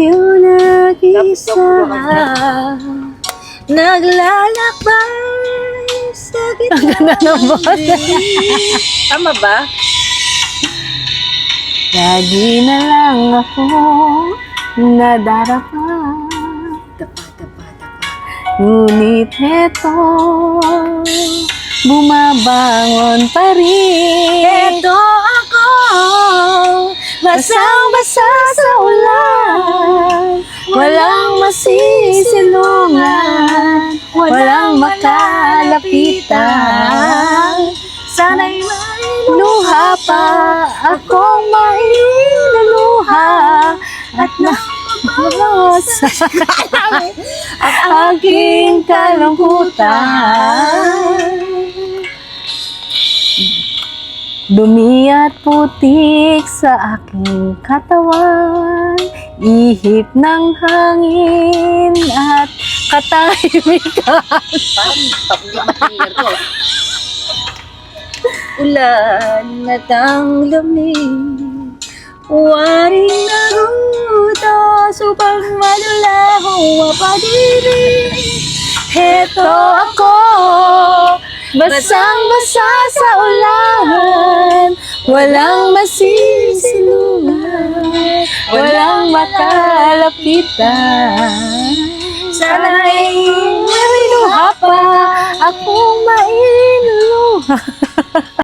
Yung nag-isa Naglalakbay sa gitna ng Tama ba? Lagi na lang ako nadarapa. Ngunit eto Bumabangon pa rin. Eto ako Basang-basa sa ulan. Walang masisilungan Walang makalapitan. Sana'y may luha pa. Akong mailuluha At nakabasa Ang aking kalungkutan Dumi at putik sa aking katawan. Ihip ng hangin at katahimikan Parang pag-clear ko. Ulan at ang lamig Waring narutos upang malulaho pag-ibig Heto ako, basang-basa sa ulan Walang masisilungan, walang makalapitan. Sana'y may luha pa, akong mailuluha